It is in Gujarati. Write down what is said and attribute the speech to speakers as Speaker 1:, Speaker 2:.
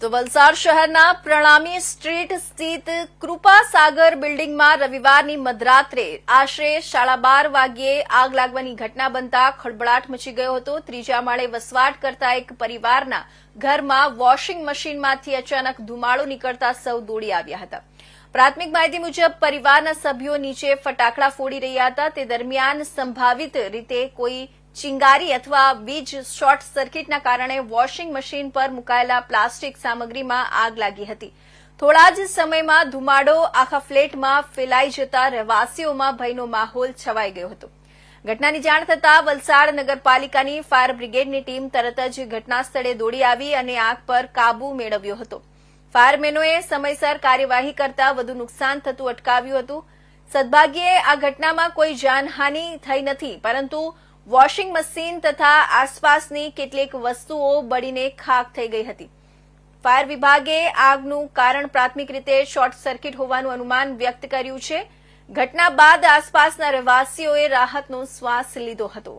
Speaker 1: તો વલસાડ શહેરના પ્રણામી સ્ટ્રીટ સ્થિત કૃપા સાગર બિલ્ડિંગમાં રવિવારની મધરાત્રે આશરે સાડા બાર વાગ્યે આગ લાગવાની ઘટના બનતા ખળબળાટ મચી ગયો હતો. ત્રીજા માળે વસવાટ કરતા એક પરિવારના ઘરમાં વોશિંગ મશીનમાંથી અચાનક ધુમાડો નીકળતા સૌ દોડી આવ્યા હતા. પ્રાથમિક માહિતી મુજબ પરિવારના સભ્યો નીચે ફટાકડા ફોડી રહ્યા હતા. તે દરમિયાન સંભાવિત રીતે કોઈ ચિંગારી અથવા વીજ શોર્ટ સર્કિટના કારણે વોશિંગ મશીન પર મુકાયેલા પ્લાસ્ટિક સામગ્રીમાં આગ લાગી હતી. થોડા જ સમયમાં ધુમાડો આખા ફ્લેટમાં ફેલાઈ જતા રહેવાસીઓમાં ભયનો માહોલ છવાઈ ગયો હતો. ઘટનાની જાણ થતાં વલસાડ નગરપાલિકાની ફાયર બ્રિગેડની ટીમ તરત જ ઘટના સ્થળે દોડી આવી અને આગ પર કાબુ મેળવ્યો હતો. ફાયરમેનોએ સમયસર કાર્યવાહી કરતા વધુ નુકસાન થતું અટકાવ્યું હતું. સદભાગ્યે આ ઘટનામાં કોઈ જાનહાનિ થઈ નથી, પરંતુ વોશિંગ મશીન તથા આસપાસની કેટલીક વસ્તુઓ બળીને ખાખ થઈ ગઈ હતી. ફાયર વિભાગે આગનું કારણ પ્રાથમિક રીતે શોર્ટ સર્કિટ હોવાનું અનુમાન વ્યક્ત કર્યું છે. ઘટના બાદ આસપાસના રહેવાસીઓએ રાહતનો શ્વાસ લીધો હતો.